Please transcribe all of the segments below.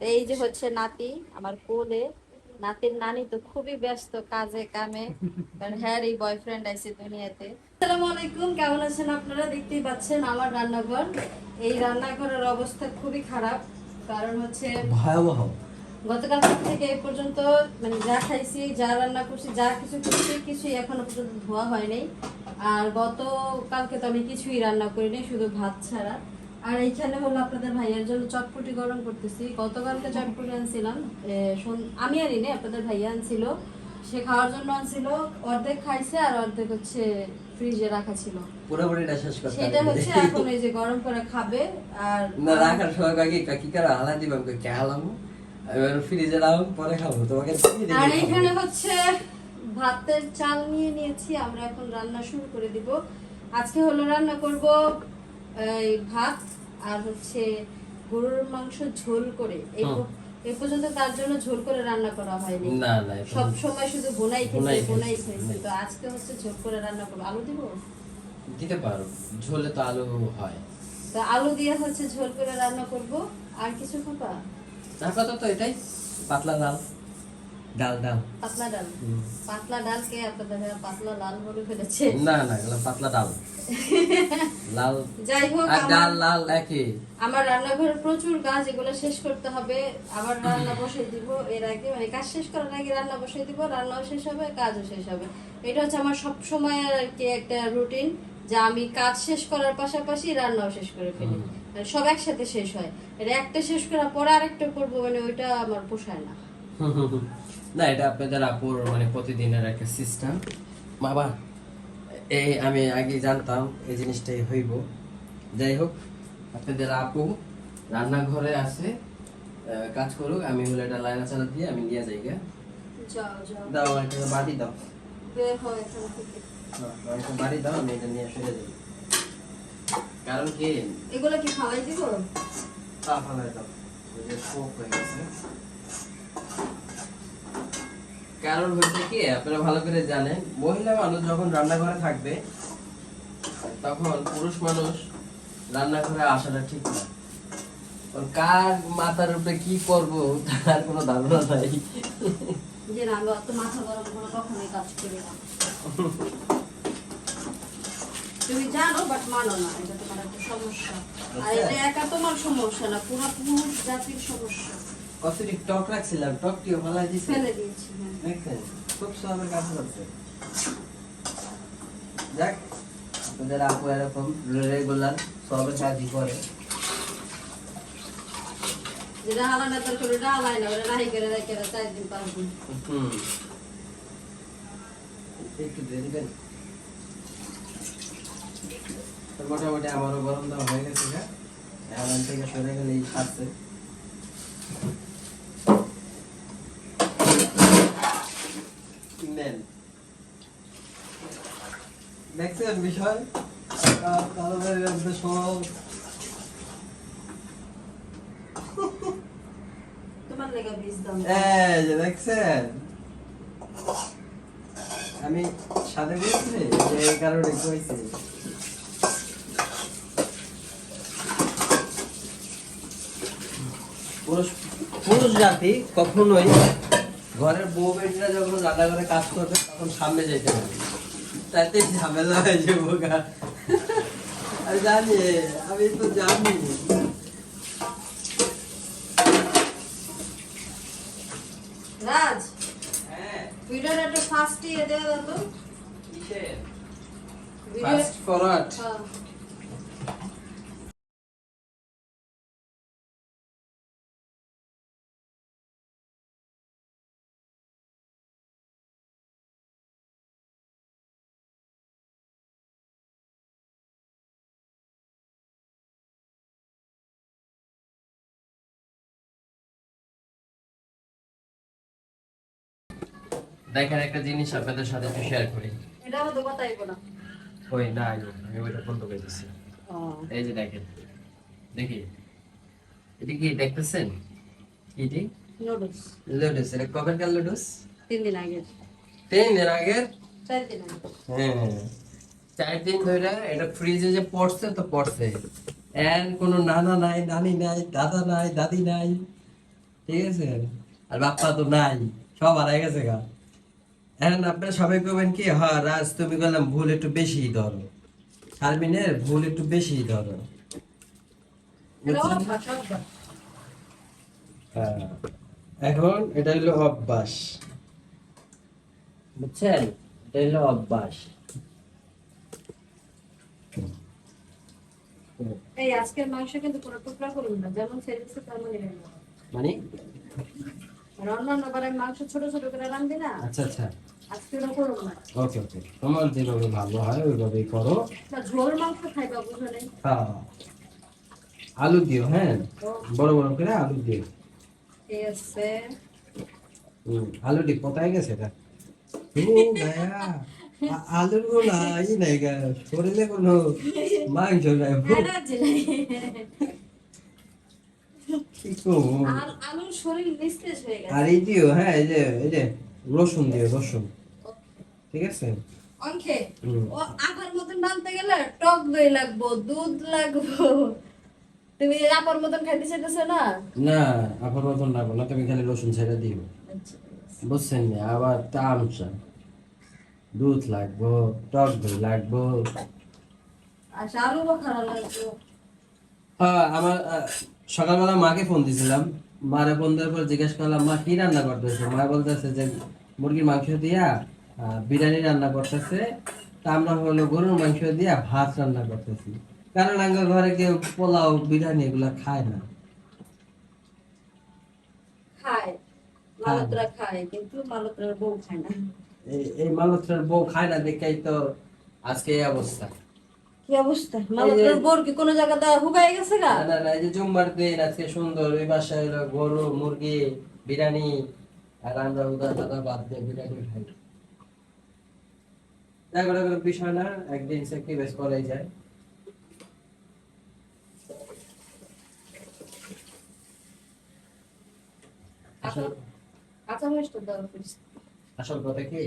এই যে হচ্ছে নাতি আমার কোলে। নাতির নানি তো খুবই ব্যস্ত কাজে কামে। কারণ হ্যাঁ এই বয়ফ্রেন্ড আছে দুনিয়াতে। আসসালামু আলাইকুম কেমন আছেন আপনারা? দেখতেই পাচ্ছেন আমার রান্নাঘর। এই রান্নাঘরের অবস্থা খুবই খারাপ। কারণ হচ্ছে ভয়াবহ। গতকাল থেকে এই পর্যন্ত মানে যা খাইছি যা রান্না করছি যা কিছু করছি কিছুই এখনও পর্যন্ত ধোয়া হয়নি। আর গতকালকে তো আমি কিছুই রান্না করিনি শুধু ভাত ছাড়া। আর এইখানে হলো আপনাদের ভাইয়ের জন্য চটপটি গরম করতেছি। গতকালকে চটপটি আনছিলাম। আমি আনিনি আপনাদের ভাইয়া আনছিল। সে খাওয়ার জন্য আনছিল অর্ধেক খাইছে আর অর্ধেক হচ্ছে ফ্রিজে রাখা ছিল। পুরোপুরিটা শেষ করতে সেটা হচ্ছে এখন এই যে গরম করে খাবে আর না রাখার সময় কাকি কাকি কারা হালা দিবাম কে হালাম? এবার ফ্রিজে রাখো পরে খাব। তোমাকে আর এখানে হচ্ছে ভাতের চাল নিয়ে নিয়েছি। আমরা এখন রান্না শুরু করে দিব। আজকে হলো রান্না করব ভাত আর হচ্ছে গরুর মাংস ঝোল করে। এই পর্যন্ত তার জন্য ঝোল করে রান্না করা হয়নি। না না সব সময় শুধু বোনাই খেয়েছি বোনাই খেয়েছি। তো আজকে হচ্ছে ঝোল করে রান্না করব। আলু দিব? দিতে পারো। ঝোলে তো আলু হয়। তো আলু দিয়ে হচ্ছে ঝোল করে রান্না করব। আর কিছু খাবা আপাতত এটাই। পাতলা ডাল ডাল ডাল। পাতলা ডাল। পাতলা ডালকে আপনাদের পাতলা লাল বলে ফেলেছে? না না এগুলো পাতলা ডাল। লাল যাই হোক আর ডাল লাল একই। আমার রান্নাঘরে প্রচুর কাজ এগুলো শেষ করতে হবে। আবার রান্না দিব এর আগে। মানে কাজ শেষ করার আগে রান্না দিব রান্নাও শেষ হবে কাজও শেষ হবে। এটা হচ্ছে আমার সব সময় আর কি একটা রুটিন যে আমি কাজ শেষ করার পাশাপাশি রান্নাও শেষ করে ফেলি। মানে সব একসাথে শেষ হয়। এটা একটা শেষ করার পরে আরেকটা করব মানে ওইটা আমার পোষায় না। না এটা আপনাদের আপুর মানে প্রতিদিনের একটা সিস্টেম বাবা এই আমি আগে জানতাম এই জিনিসটাই হইব। যাই হোক আপনাদের আপু রান্নাঘরে আছে কাজ করুক আমি হলে এটা লাইনা চালা দিয়ে আমি নিয়ে যাই গা। যাও দাও একটা বাড়ি দাও। হয় বাড়ি দাও আমি এটা নিয়ে সরে যাই। কারণ কি? এগুলো কি খাওয়াই দিব? পা ফালাই দাও। শোক হয়ে গেছে। কারণ হচ্ছে কি আপনারা ভালো করে জানেন মহিলা মানুষ যখন রান্নাঘরে থাকবে তখন পুরুষ মানুষ রান্নাঘরে আসাটা ঠিক না। কার মাথার উপরে কি করব তার কোনো ধারণা নাই। যে আমি অত মাথা গরম করে কখনোই কাজ করি না। তুমি জানো বাট মানো না এটা তোমার একটা সমস্যা। আর এটা একা তোমার সমস্যা না পুরো পুরুষ জাতির সমস্যা। কতটি টক রাখছিলাম টকটিও ফালাই দিছি। ফেলে দিয়েছি হ্যাঁ। খুব সবের কাজ করছে যাক আপনাদের আপু এরকম রেগুলার সবের কাজই করে। যেটা হালানা তোর করে ডালাই না ওরা রাহি করে রেখে চার দিন পাঁচ দিন। হুম। একটু দিয়ে দিবেন তো মোটামুটি আমারও গরম দেওয়া হয়ে গেছে গা এখন থেকে সরে গেলে এই সারছে নেন দেখছেন বিষয় দেখছেন? আমি সাথে বলছি যে এই কারণে কইছি পুরুষ পুরুষ জাতি কখনোই ঘরের বউ বেটিরা যখন রান্নাঘরে কাজ করবে তখন সামনে যেতে হবে। তাতে ঝামেলা হয়ে যাব গা। আমি জানি আমি তো জানি। রাজ হ্যাঁ। ভিডিওর একটা ফার্স্ট ইয়ে দেওয়া দাও কিসের? ফার্স্ট ফরওয়ার্ড হ্যাঁ। দেখেন একটা জিনিস আপনাদের সাথে একটু শেয়ার করি। এটা হয়তো কথাইবো না ওই না আগে আমি ওইটা বন্ধ করে দিচ্ছি এই যে দেখেন দেখি। এটা কি দেখতেছেন? এটি? নুডলস লুডুস এটা কবেরকার লুডুস তিন দিন আগে। তিন দিন আগের চার দিন আগে। হ্যাঁ চার দিন ধরে এটা ফ্রিজে যে পড়ছে তো পড়ছে। এন কোনো নানা নাই নানি নাই দাদা নাই দাদি নাই। ঠিক আছে? আর বাপ্পা তো নাই সব হারাই গেছে গা। এখন আপনারা সবাই করবেন কি হ্যাঁ রাজ তুমি বললাম ভুল একটু বেশি ধরো। শারমিনের ভুল একটু বেশি ধরো। হ্যাঁ। এখন এটা হলো অভ্যাস। বুঝছেন? এটা হলো অভ্যাস। এই আজকের মাংস কিন্তু কোনো টুকরা করুন না যেমন সেরেছে তেমনই মানে? আর অন্যান্য বারে মাংস ছোট ছোট করে রান্ধি না? আচ্ছা আচ্ছা। আজকে ওটা করুন না। ওকে ওকে। তোমার যেভাবে ভালো হয় ওইভাবেই করো। না ঝোল মাংস খাইবা বুঝো হ্যাঁ আলু দিও হ্যাঁ? বড় বড় করে আলু দিও। ঠিক আছে। হুম, আলুটি কোথায় গেছে এটা আলুর কোনো ই নাই শরীরে কোনো মাংস নাই এনার্জি নাই কি করব? আর আলুর শরীর নিস্তেজ হয়ে গেছে। আর এই দিও হ্যাঁ এই যে এই যে রসুন দিও রসুন। ঠিক আছে? অঙ্কে ও আপার মতন বানতে গেলে টক দই লাগবো দুধ লাগবো। তুমি আপার মতন খাইতে চাইতেছো না? না আবার মতন রাখব না তুমি খালি রসুন ছেড়ে দিও। বুঝছেন না আবার তামচা দুধ লাগবো টক দই লাগবো। আচ্ছা আলু বখারা লাগবো। হ্যাঁ আমার সকালবেলা মাকে ফোন দিয়েছিলাম মারে ফোন দেওয়ার পর জিজ্ঞেস করলাম মা কি রান্না করতেছে? মা বলতেছে যে মুরগির মাংস দিয়া বিরিয়ানি রান্না করতেছে। তা আমরা হলো গরুর মাংস দিয়া ভাত রান্না করতেছি। কারণ আমার ঘরে কেউ পোলাও বিরিয়ানি এগুলা খায় না। খায়। মালতরা খায় কিন্তু মালতরার বউ খায় না। এই- এই মালত্রের বউ খায় না দেখেই তো আজকে এই অবস্থা। কি অবস্থা? মালতরার বউর কি কোনো জায়গাতে হুগাই গেছে না না না এই যে জুম্মার দিন আজকে সুন্দর ওই বাসায় হলো গরু মুরগি বিরিয়ানি আর আমরা উদা দাদা বাদ দিয়ে বিরিয়ানি খাই। দেখো কোনো বিষয় না একদিন স্যাক্রিফাইস করাই যায়। আসল কাঁচা মরিচ তো দেওয়া হয়েছে। আসল কথা কি?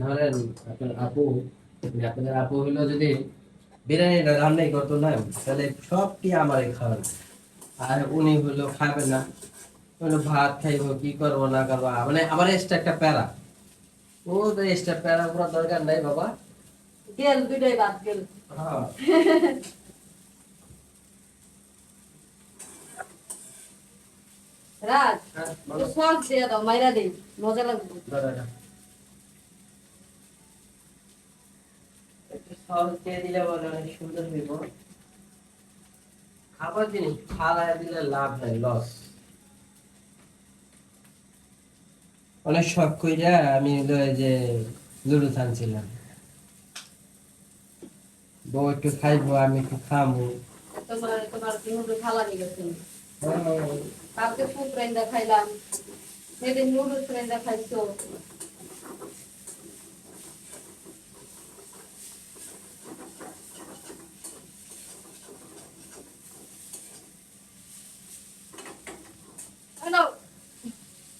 ধরেন আপনার আপু আপনাদের আপু হইল যদি বিরিয়ানি রান্নাই করতো না তাহলে সবটি আমারই খাওয়ার। আর উনি হইল খাবে না। হইল ভাত খাইবো কি করব না করব মানে আমার এক্সট্রা একটা প্যারা। ও তো এক্সট্রা প্যারা পুরো দরকার নাই বাবা। গেল দুইটাই বাদ গেল। হ্যাঁ। রাজ হ্যাঁ, সস দিয়ে দাও মাইরা দেই। মজা লাগবে। সস দিয়ে দিলে বলে অনেক সুন্দর হইব। খাবার জিনিস ফালায় দিলে লাভ নাই লস অনেক শখ কইরা আমি যে লুডু আনছিলাম বউ একটু খাইবো আমি একটু খামু। তোমার তোমার কিন্তু ভালো লেগেছে কালকে ফুড রেন্দা খাইলাম। সেদিন নুডলস রেন্দা খাইছো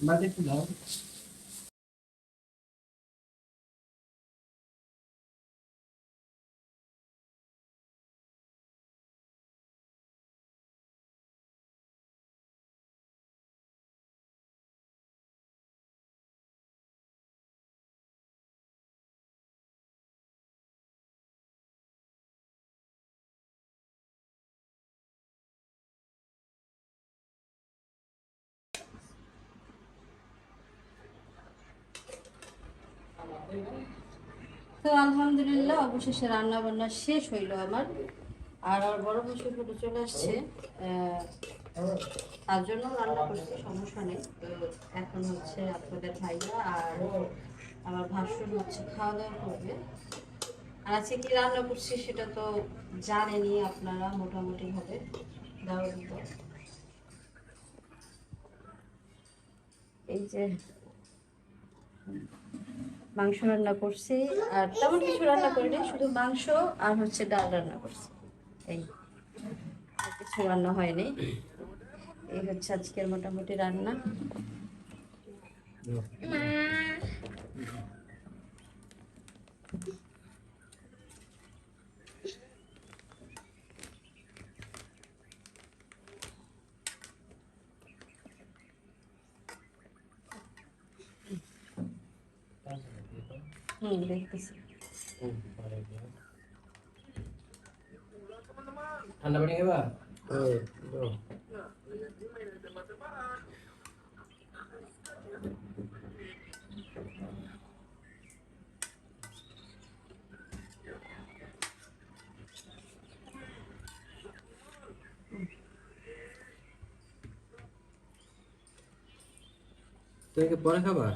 মাঝে একটু দাও তো আলহামদুলিল্লাহ, অবশেষে রান্না বান্না শেষ হইল আমার। আর আমার বড় বসে ফটো চলে আসছে। তার জন্য রান্না করছি সমস্যা নেই। তো এখন হচ্ছে আপনাদের ভাইয়া আর আমার ভাসুর হচ্ছে খাওয়া দাওয়া করবে। আর আজকে কি রান্না করছি সেটা তো জানেনই আপনারা মোটামুটি ভাবে দাওয়াত দিত এই যে মাংস রান্না করছি, আর তেমন কিছু রান্না করিনি, শুধু মাংস আর হচ্ছে ডাল রান্না করছি। এই কিছু রান্না হয়নি। এই হচ্ছে আজকের মোটামুটি রান্না হুম দেখতেছি ঠান্ডা পানি খাবা তুমি কি পরে খাবা?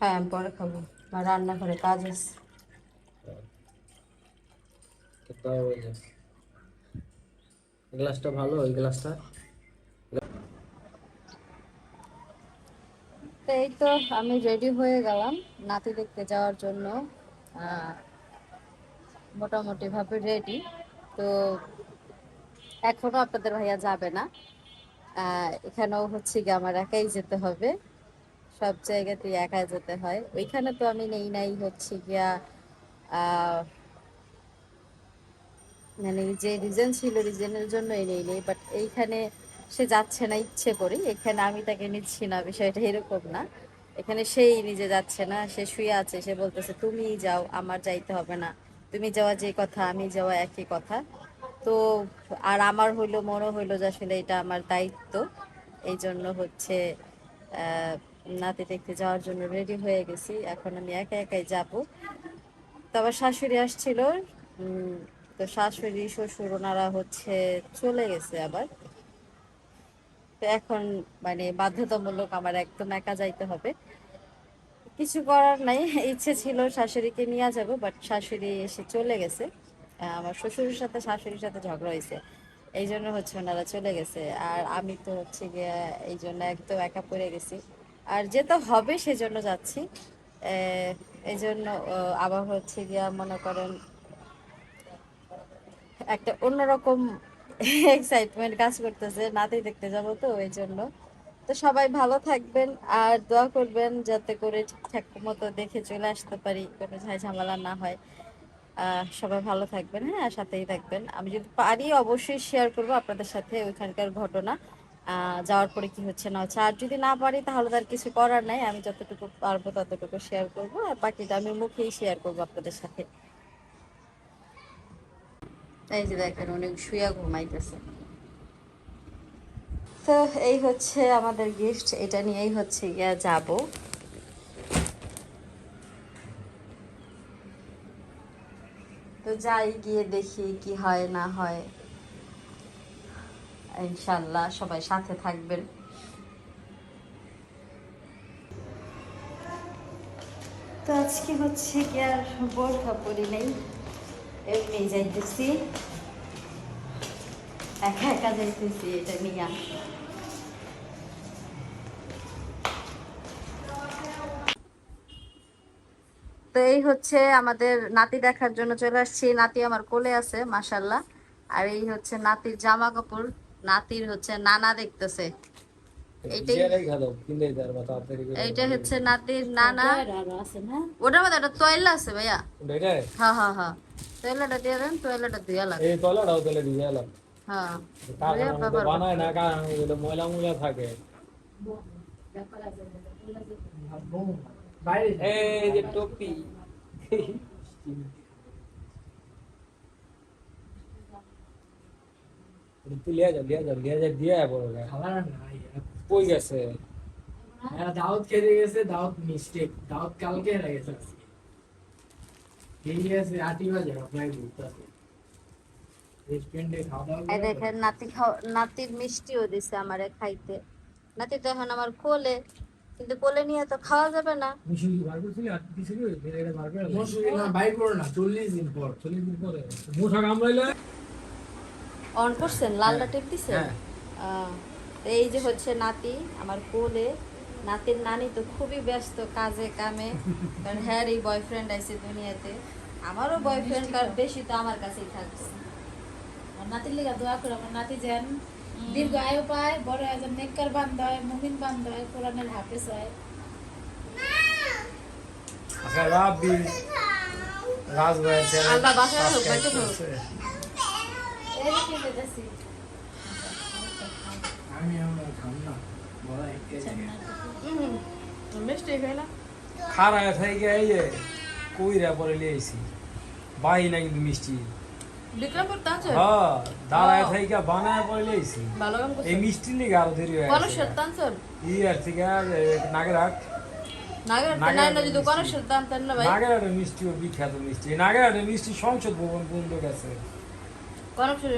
হ্যাঁ আমি পরে খাব। আমার রান্নাঘরে কাজ আছে। তো তাও ওই যে। গ্লাসটা ভালো, ওই গ্লাসটা এই তো আমি রেডি হয়ে গেলাম নাতি দেখতে যাওয়ার জন্য। মোটামুটি ভাবে রেডি তো এখনও আপনাদের ভাইয়া যাবে না। এখানেও হচ্ছে গিয়ে আমার একাই যেতে হবে। সব জায়গাতেই একাই যেতে হয়। ওইখানে তো আমি নেই নাই হচ্ছে গিয়া মানে যে রিজন ছিল রিজনের জন্যই নেই নেই বাট এইখানে সে যাচ্ছে না, ইচ্ছে করে। এখানে আমি তাকে নিচ্ছি না, বিষয়টা এরকম না। এখানে সেই নিজে যাচ্ছে না, সে শুয়ে আছে, সে বলতেছে, তুমি যাও, আমার যাইতে হবে না। তুমি যাওয়া যে কথা, আমি যাওয়া একই কথা। তো আর আমার হইল মনে হইল যে আসলে এটা আমার দায়িত্ব। এই জন্য হচ্ছে নাতি দেখতে যাওয়ার জন্য রেডি হয়ে গেছি। এখন আমি একা একাই যাব। তো আবার শাশুড়ি আসছিল তো শাশুড়ি, শ্বশুর ওনারা হচ্ছে চলে গেছে আবার। তো এখন মানে বাধ্যতামূলক আমার একদম একা যাইতে হবে। কিছু করার নাই, ইচ্ছে ছিল শাশুড়িকে নিয়ে যাব বাট শাশুড়ি এসে চলে গেছে। আমার শ্বশুরের সাথে, শাশুড়ির সাথে ঝগড়া হয়েছে। এই জন্য হচ্ছে ওনারা চলে গেছে। আর আমি তো হচ্ছে গিয়ে এই জন্য একদম একা পড়ে গেছি। আর যেতে হবে, সেজন্য যাচ্ছি। এই জন্য আবার হচ্ছে গিয়া মনে করেন একটা অন্যরকম এক্সাইটমেন্ট কাজ করতেছে, নাতি দেখতে যাব তো ওই জন্য। তো সবাই ভালো থাকবেন আর দোয়া করবেন যাতে করে ঠিকঠাক মতো দেখে চলে আসতে পারি, কোনো ঝাই ঝামেলা না হয়। সবাই ভালো থাকবেন হ্যাঁ সাথেই থাকবেন। আমি যদি পারি অবশ্যই শেয়ার করব আপনাদের সাথে ওইখানকার ঘটনা। যাওয়ার পরে কি হচ্ছে না হচ্ছে। আর যদি না পারি তাহলে তার কিছু করার নাই। আমি যতটুকু পারব ততটুকু শেয়ার করব। আর বাকিটা আমি মুখেই শেয়ার করব আপনাদের সাথে। এই যে দেখেন অনেক শুয়া ঘুমাইতেছে। তো এই হচ্ছে আমাদের গিফট, এটা নিয়েই হচ্ছে গিয়া যাব। তো যাই, গিয়ে দেখি কি হয়, না হয়। ইনশাল্লাহ সবাই সাথে থাকবেন। তো আজকে হচ্ছে কি আর বোরখা পরি নেই। এমনি যাইতেছি একা একা যাইতেছি এটা নিয়ে তো এই হচ্ছে আমাদের নাতি দেখার জন্য চলে আসছি। নাতি আমার কোলে আছে মাসাল্লাহ আর এই হচ্ছে নাতির জামা কাপড় নাতির হচ্ছে নানা দেখতেছে। এইটাই এইটা হচ্ছে নাতির নানা। ওটার মধ্যে একটা তয়লা আছে ভাইয়া। হ্যাঁ হ্যাঁ হ্যাঁ। তয়লাটা দিয়ে দেন তয়লাটা দিয়ে লাগে এই তলাটাও তাহলে দিয়ে এলাম হ্যাঁ বানায় না কারণ এগুলো ময়লা ময়লা থাকে এই যে টপি লিয়া যা লিয়া যা লিয়া যা দিয়ে বড় খাবার নাই কই গেছে দাওয়াত খেতে গেছে দাওয়াত মিস্টেক দাওয়াত কালকে গেছে আজকে। এই গেছে আটি বাজে আপনাকে ঘুরতেছে রেস্টুরেন্টে খাওয়া দাওয়া এই করে দেখেন নাতি নাতির মিষ্টিও দিছে আমারে খাইতে। নাতি তো এখন আমার কোলে কিন্তু কোলে নিয়ে তো খাওয়া যাবে না। অন করছেন? লালটা টিপ দিছে? হ্যাঁ। আহ, এই যে হচ্ছে নাতি আমার কোলে নাতির নানি তো খুবই ব্যস্ত কাজে কামে কারণ হ্যাঁ এই বয়ফ্রেন্ড আছে দুনিয়াতে। আমারও বয়ফ্রেন্ড বেশি তো আমার কাছেই থাকছে আর নাতির লেগে দোয়া করে আমার নাতি যেন দীর্ঘ আয়ু পায় বড় একজন নেককার বান্ধ হয় মুমিন বান্ধ হয় কোরআনের হাফেজ হয়। আচ্ছা রাব্বি আল্লাহ হোক হোক এই আমি আমরা খাম না বড় একটা খারায় থেকে এই যে কইরা পরে লিয়ে আইছি। বাই না কিন্তু মিষ্টি। বিক্রমপুর হ্যাঁ দাঁড়ায় বানায় পরে লিয়ে আইছি। ভালো কাম এই আরও দেরি হয়ে কোন ও বিখ্যাত মিষ্টি। মিষ্টি সংসদ ভবন বন্ধ গেছে।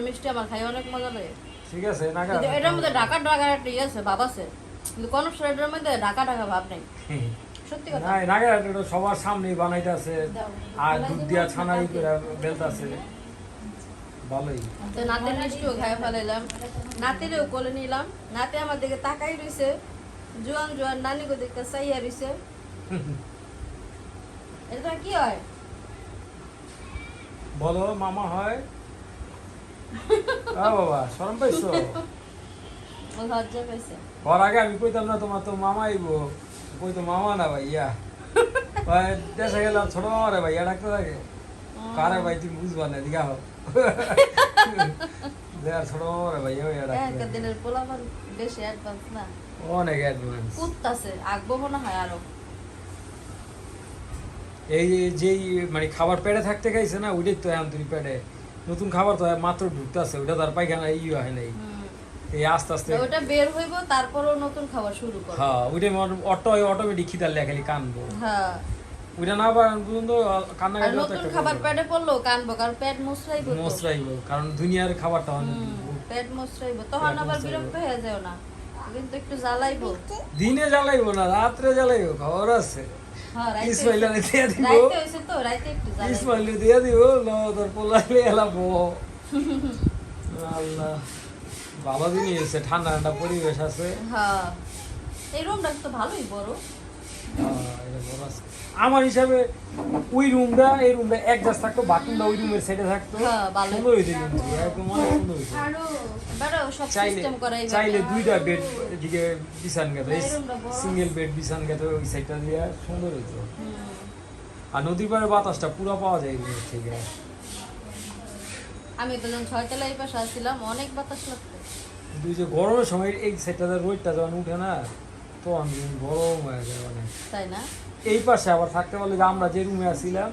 মিষ্টি আমার খাই অনেক মজা লাগে। ঠিক আছে এটার মধ্যে ঢাকা ঢাকা একটা ইয়ে আছে ভাব আছে। কিন্তু কোন শেরের মধ্যে ঢাকা ঢাকা ভাব নেই। সত্যি কথা। না নাগেরহাট এটা সবার সামনেই বানাইতেছে আর দুধ দিয়া ছানাই করে বেলতাছে ভালোই। তো নাতের মিষ্টিও খাই ফেলাইলাম। নাতিরেও কোলে নিলাম। নাতে আমার দিকে তাকাই রইছে। জোয়ান জোয়ান দেখতে চাইয়া রইছে। এটা কি হয়? বলো মামা হয়? বাবা শরম পাইছো? লজ্জা পাইছে। ওর আগে আমি কইতাম না তোমার তো মামা আইব কই তো মামা না ভাইয়া। ভাই দেশে গেলাম ছোট মামা রে ভাইয়া ডাকতে থাকে। কারে ভাই তুমি বুঝবা না দিঘা হোক দেয়ার ছোট মামা রে ভাইয়া ভাইয়া ডাকতে এখনকার দিনের পোলাপান বেশি অ্যাডভান্স না? অনেক অ্যাডভান্স কুত্তাছে আগবো হয় আরও। এই যে- যেই মানে খাবার পেটে থাকতে খাইছে না ওইটাই তো এখন তুমি পেটে। নতুন খাবার তো মাত্র ঢুকতেছে ওইটা তার পায়খানা ই হয় নাই। এই আস্তে আস্তে ওটা বের হইব তারপরও নতুন খাবার শুরু করব। হ্যাঁ ওইটা অটো অটোমেটিক খিদার লেখালি কানবো। হ্যাঁ। ওইটা না পারেন পর্যন্ত কান্না নতুন খাবার পেটে পড়ল কানবো কারণ পেট মুসরাইব তো। মশরাইব কারণ দুনিয়ার খাবারটা অনেক পেট মুসরাইব তখন আবার বিরক্ত হয়ে যাও না। কিন্তু একটু জ্বালাইবো। দিনে জ্বালাইবো না রাত্রে জ্বালাইবো খবর আছে। হ্যাঁ রাইতে দিয়ে দিব। ইসমাইল দিয়ে দিব ল তোর পোলাইলে এলাবো আল্লাহ। ভালো দিনই এসে ঠান্ডা ঠান্ডা পরিবেশ আছে। হ্যাঁ এই রুমটা তো ভালোই বড়। বড় আছে। আমার হিসাবে ওই রুমটা এই রুমটা এক গাছ থাকতো বাথরুমটা ওই রুমের সাইডে থাকতো। হ্যাঁ, ভালো। সুন্দর হইতে কিন্তু একদম অনেক সুন্দর সব চাইলে চাইলে দুইটা বেড এদিকে বিছান গেত এই সিঙ্গেল বেড বিছান গেত ওই সাইডটা দিয়ে সুন্দর হইতো। আর নদীর পাড়ে বাতাসটা পুরো পাওয়া যায় থেকে। আমি তো যখন ছয়তলা এই পাশে আসছিলাম। অনেক বাতাস লাগতো ওই যে গরমের সময় এই সাইডটাতে রোদটা যখন উঠে না তো আমি গরম হয়ে যায় অনেক। তাই না? এই পাশে আবার থাকতে পারলে যে আমরা যে রুমে আছিলাম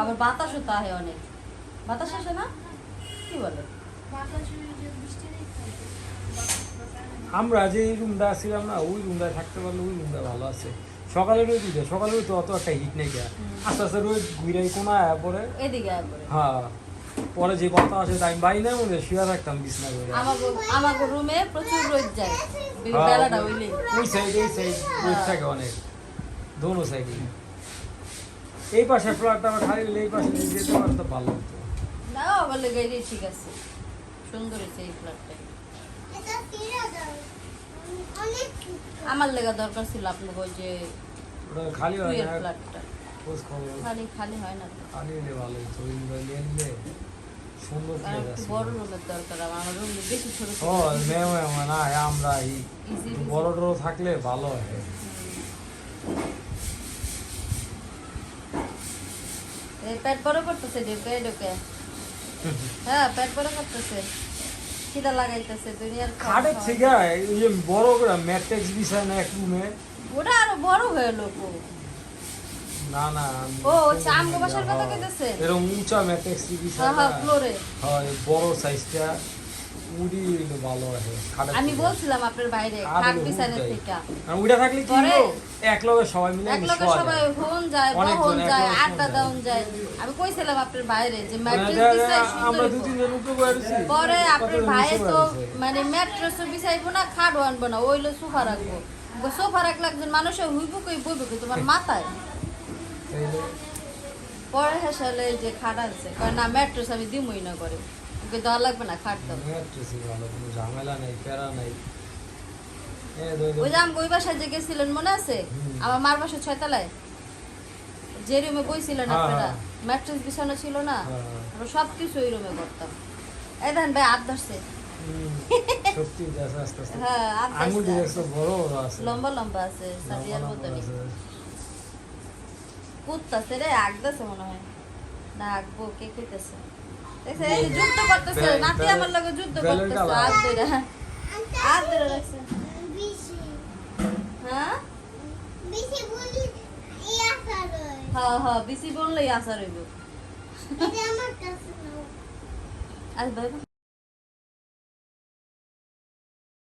আবার বাতাসও তো আহে অনেক। বাতাস আসে না? কি বলে? আমরা যে রুমটা ছিলাম না ওই রুমটায় থাকতে পারলে ওই রুমটা ভালো আছে। সকালে রোদ উঠে সকালে তো অত একটা হিট নেই গা আস্তে আস্তে রোদ ঘুরে কোনো আয়া পরে। এদিকে হ্যাঁ পরে যে কথা আসে তাই বাইনের মধ্যে শুয়ে থাকতাম বিছনা করে আমাগো রুমে প্রচুর রোদ যায়। হ্যাঁ, বেলাটা হইলে ওই সাইড এই সাইড রোদ থাকে অনেক। দোনো সাইডে এই পাশে ফ্ল্যাটটা আবার খালি এই পাশে যেতে তো ভালো হতো। না বলে গাইলে ঠিক আছে। সুন্দর হয়েছে এই ফ্ল্যাটটা আমার লেগা দরকার ছিল আপনাকে ওই যে খালি হয় না? ফ্ল্যাটটা খালি খালি হয় না খালি হলে ভালো নিয়ে নিলে সুন্দর বড় রুমের দরকার আমার রুম বেশি ছোট ছোট ও মেয়ে মেয়ে না আমরা বড় থাকলে ভালো হয়। পেট বড় করতেছে ঢুকে ঢুকে। হ্যাঁ পেট বড় করতেছে। খিদা লাগাইতেছে দুনিয়ার খাওয়া খাটের খাওয়া। থেকে ওই যে বড় করে ম্যাট্রিক্স বিছায় না এক রুমে ওটা আরও বড় হয়ে লোক না না ও, হচ্ছে আমগো বাসার কথা কইতেছেন? এরকম উঁচা ম্যাট্রিক্স বিছায় হ্যাঁ হ্যাঁ ফ্লোরে হয় বড় সাইজটা উড়ি হইলে ভালো হয় আমি বলছিলাম আপনার বাইরে খাট খাট হইলে বিছানা উঠাই। থেকে আর ওইটা থাকলে কি পরে? হলো? এক লগে সবাই মিলে এক লোকে সবাই যায়। যায় বহন যায় আড্ডা দাউন যায় আমি কইছিলাম আপনার বাইরে যে ম্যাট্রেস বিছাই আমরা সুন্দর দু হইবো। উপরে বসে পরে আপনার ভাই তো মানে বিছাইবো না খাটও আনব না ওইলো সোফা রাখব সোফা রাখলে একজন মানুষের হুইবো কই বইবো কি তোমার মাথায় পরে হেসালে যে খাট আনছে কয় না ম্যাট্রেস আমি দিমই না করে ওকে দেওয়া লাগবে না খাট ভালো, কোনো ঝামেলা নাই, প্যারা নাই। এ দই দই। ওই যে আমি ওই বাসায় যে গেছিলেন মনে আছে আমার মার বাসা ছয়তলায় যে রুমে বইছিলেন আপনারা। ম্যাট্রেস বিছানো ছিল না। আমরা সব কিছু ওই রুমে করতাম এই দেখেন ভাই হাত ধরছে হুম, সত্যি যাচ্ছে আস্তে আস্তে। হাত আঙুল ধরছে দেখছ বড় বড় আছে। লম্বা লম্বা আছে সাদিয়ার মতনই। রে আগদাছে মনে হয় না আগবো কে কইতেছে যুদ্ধ করতেছে নাতি আমার লগে যুদ্ধ করতেছে। হাত ধরে। হাত ধরে রাখছে হ্যাঁ? হ্যাঁ হ্যাঁ বেশি বললেই হইব। আজ বাই